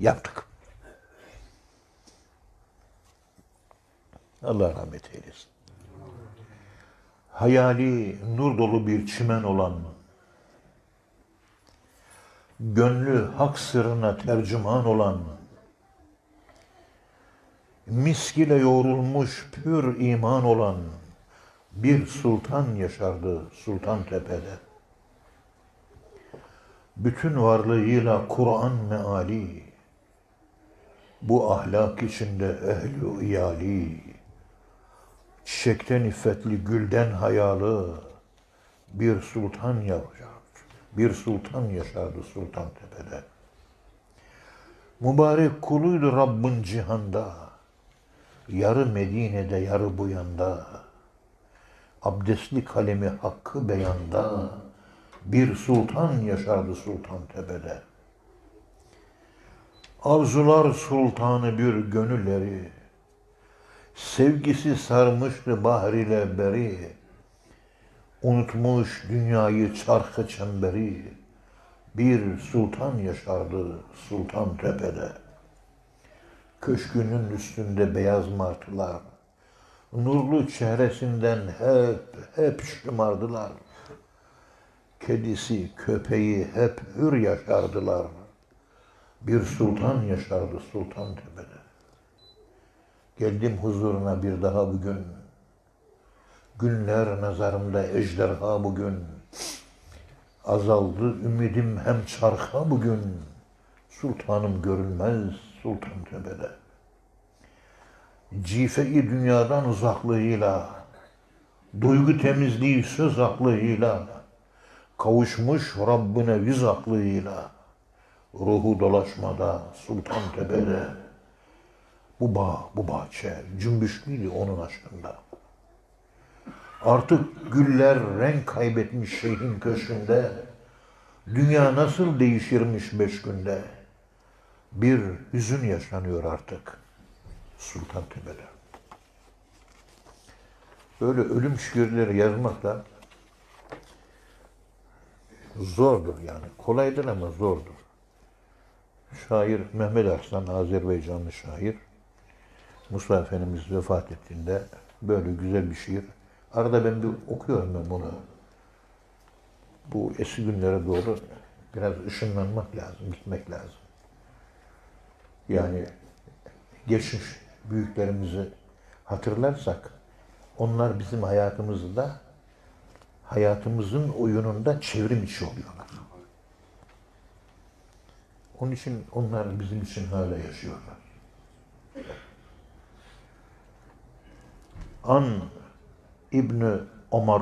Yaptık. Allah rahmet eylesin. Hayali nur dolu bir çimen olan, gönlü hak sırrına tercüman olan, misk ile yoğrulmuş pür iman olan bir sultan yaşardı Sultan Tepe'de. Bütün varlığıyla Kur'an meali, bu ahlak içinde ehli iyali, çiçekten iffetli gülden hayalı bir sultan yaşardı. Bir sultan yaşardı Sultan Tepe'de. Mübarek kuluydu Rabbin cihanda. Yarı Medine'de yarı bu yanda. Abdestli kalemi hakkı beyanda. Bir sultan yaşardı Sultan Tepe'de. Arzular sultanı bir gönülleri, sevgisi sarmıştı bahriyle beri, unutmuş dünyayı çarkı çemberi, bir sultan yaşardı Sultan Tepe'de. Köşkünün üstünde beyaz martılar, nurlu çehresinden hep, hep şımardılar. Kedisi, köpeği hep hür yaşardılar. Bir sultan yaşardı Sultan Tepe'de. Geldim huzuruna bir daha bugün. Günler nazarımda ejderha bugün. Azaldı ümidim hem çarka bugün. Sultanım görülmez Sultan Tepe'de. Cifeyi dünyadan uzaklığıyla, duygu temizliği söz aklıyla, kavuşmuş Rabbine yüz aklıyla, ruhu dolaşmada Sultan Tepe'de, bu bağ, bu bahçe cümbüşlüydü onun aşkında. Artık güller renk kaybetmiş şeyhin köşkünde, dünya nasıl değişirmiş beş günde, bir hüzün yaşanıyor artık Sultan Tepe'de. Böyle ölüm şiirleri yazmak da zordur yani. Kolaydır ama zordur. Şair Mehmet Arslan, Azerbaycanlı şair. Mustafa Efendimiz vefat ettiğinde böyle güzel bir şiir. Arada ben bir okuyorum ben bunu. Bu eski günlere doğru biraz ışınlanmak lazım, gitmek lazım. Yani geçmiş büyüklerimizi hatırlarsak onlar bizim hayatımızda hayatımızın oyununda çevrim içi oluyorlar. Onun için onlar bizim için hala yaşıyorlar. An İbni Ömer